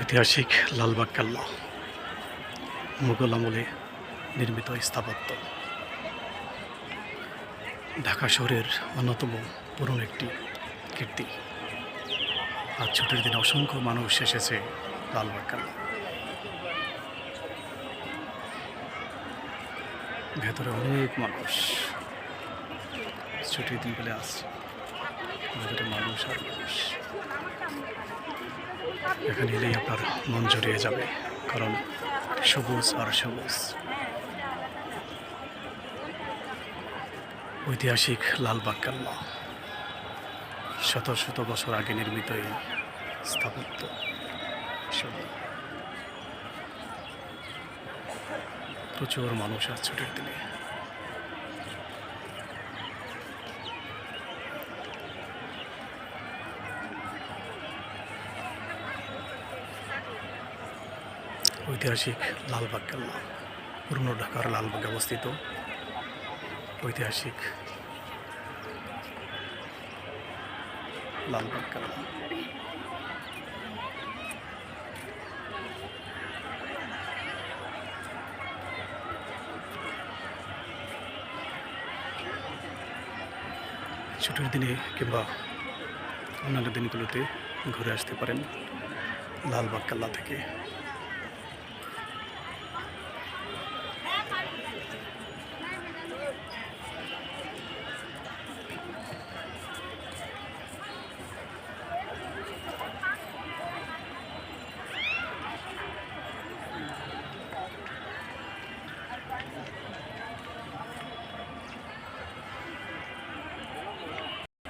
ঐতিহাসিক লালবাগ কেল্লা মুঘল আমলে নির্মিত স্থাপত্য। ঢাকা শহরের অন্যতম পুরনো একটি কীর্তি। আর ছুটির দিনে অসংখ্য মানুষ এসেছে লালবাগ ভেতরে অনেক মানুষ। ছুটির দিন বলে আসছে ভেতরে মানুষ আর মানুষ। এখানে এলেই আপনার মন জড়িয়ে যাবে, কারণ সবুজ আর সবুজ। ঐতিহাসিক লালবাগ কেল্লা শত শত বছর আগে নির্মিত এই স্থাপত্য। প্রচুর মানুষ আজ ছুটির দিনে। ঐতিহাসিক লালবাগ কেল্লা পুরনো ঢাকার লালবাগে অবস্থিত। ঐতিহাসিক লালবাগ কেল্লা ছুটির দিনে কিংবা অন্যান্য দিনগুলোতে ঘুরে আসতে পারেন লালবাগ কেল্লা থেকে।